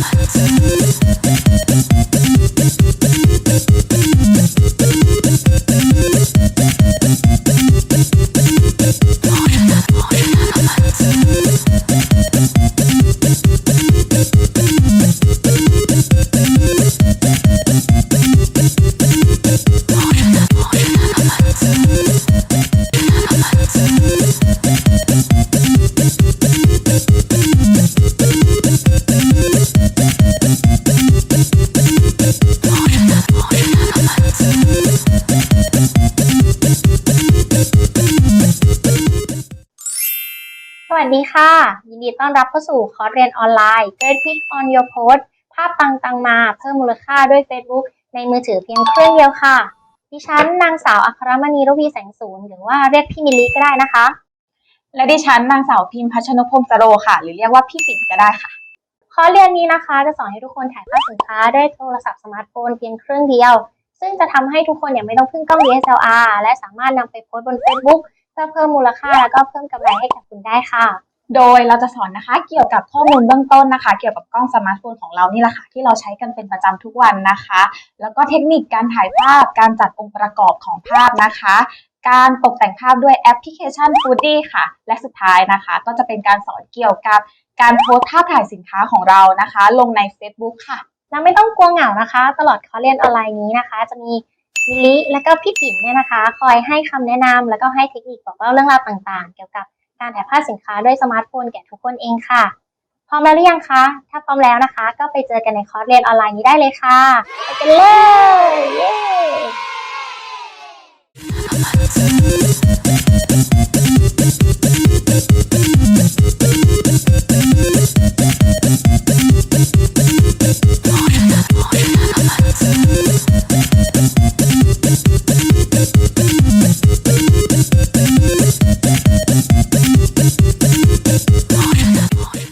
ส วัสดีค่ะ ยินดีต้อนรับเข้าสู่คอร์สเรียนออนไลน์ Great Pick on Your Post ภาพปังตังมาเพิ่มมูลค่าด้วย Facebook ในมือถือเพียงเครื่องเดียวค่ะ ดิฉันนางสาวอัครมณีรวีแสงศูนย์หรือว่าเรียกพี่มิลลีก็ได้นะคะ และดิฉันนางสาวพิมพ์พัชนพงศ์สโรค่ะ หรือเรียกว่าพี่ปิ่นก็ได้ค่ะ คอร์สเรียนนี้นะคะ จะสอนให้ทุกคนถ่ายภาพสินค้าด้วยโทรศัพท์สมาร์ทโฟนเพียงเครื่องเดียว ซึ่งจะทำให้ทุกคนเนี่ยไม่ต้องพึ่งกล้อง DSLR และสามารถนำไปโพสต์บน Facebook เพื่อเพิ่มมูลค่าแล้วก็เพิ่มกำไรให้กับคุณได้ค่ะ โดยเราจะสอนนะคะเกี่ยวกับข้อมูลเบื้องต้นนะคะ เกี่ยวกับกล้องสมาร์ทโฟนของเรานี่แหละค่ะที่เราใช้กันเป็นประจำทุกวันนะคะ แล้วก็เทคนิคการถ่ายภาพการจัดองค์ประกอบของภาพนะคะ การตกแต่งภาพด้วยแอปพลิเคชัน Foodie ค่ะ และสุดท้ายนะคะ ก็จะเป็นการสอนเกี่ยวกับการโพสต์ภาพถ่ายสินค้าของเรานะคะ ลงใน Facebook ค่ะ และไม่ต้องกลัวเหงานะคะ ตลอดคอร์สเรียนออนไลน์นี้นะคะ จะมี มิลิและก็พี่ผินเนี่ยนะคะ คอยให้คำแนะนำแล้วก็ให้เทคนิคบอกเล่าเรื่องราวต่างๆ เกี่ยวกับการถ่ายภาพสินค้าด้วยสมาร์ทโฟนแก่ทุกคนเองค่ะ พร้อมแล้วหรือยังคะ ถ้าพร้อมแล้วนะคะ ก็ไปเจอกันในคอร์สเรียนออนไลน์นี้ได้เลยค่ะ ไปกันเลยเย้